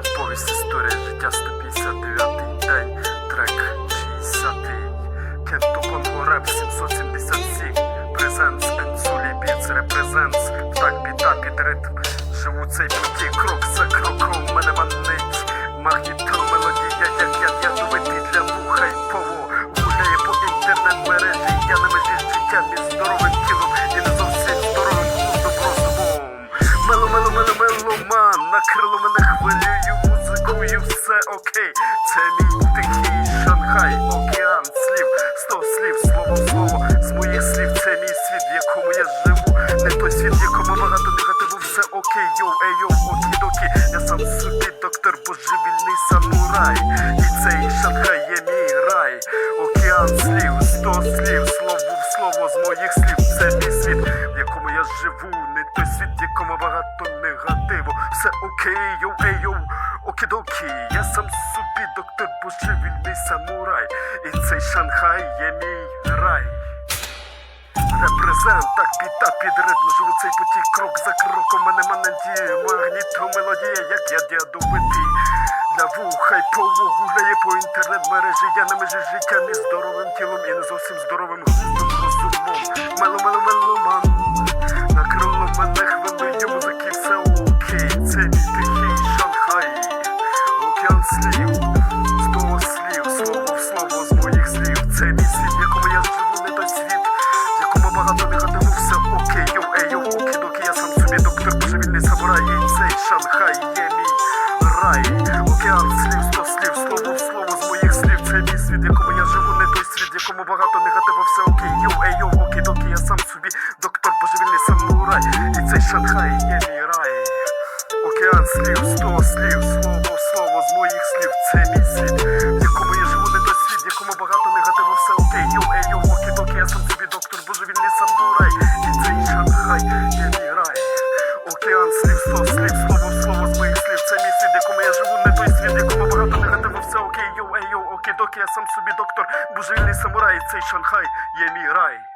Повість історія життя 159 день, трек 60 Кенто Конго Реп 777 Презенс енсулі, Біц Репрезенс. Так біда під ритм Живу цей путі крок Шанхай, океан слів Сто слів, слово, слово. З моїх слів це мій світ, в якому я живу. Не той світ, в якому багато негативу, все окей Йоу, ей, йоу, окі-докі Я сам собі доктор, божевільний самурай. І цей Шанхай є мій рай. Океан слів, сто слів, слово в слово з моїх слів. Це мій світ, в якому я живу. Не той світ, в якому багато негативу. Все окей, йоу, ей, йоу, окідокі Я сам собі доктор, божевільний самурай. І цей Шанхай є мій рай. Репрезент, так біта під ритм Живу цей потік крок за кроком Мене мананді, магніто мелодія, як я дядовитий Для вуха й полу гуляє по інтернет-мережі Я на межі життя не здоровим тілом І не зовсім здоровим глуздом розумом. Мело, мело, меломан все окей, йоу, ей, йоу, окі, доки я сам собі доктор, божевільний самурай, і цей Шанхай є мій рай. Океан слів, сто слів, слово в слово з моїх слів. Це мій світ, якому я живу, не той світ, якому багато негативу, все окей, йоу, ей, йоу, окі, доки я сам собі доктор, божевільний самурай, і цей Шанхай є мій рай. Океан слів, сто слів, слово в слово з моїх слів. Це мій світ, Океан слів, сто слів, слово слово з моїх слів. Це мій світ, якому я живу, не той світ, якому багато негативу, все окей, йоу, ей, йоу, окей, доки я сам собі доктор, божевільний самурай, цей Шанхай є мій рай.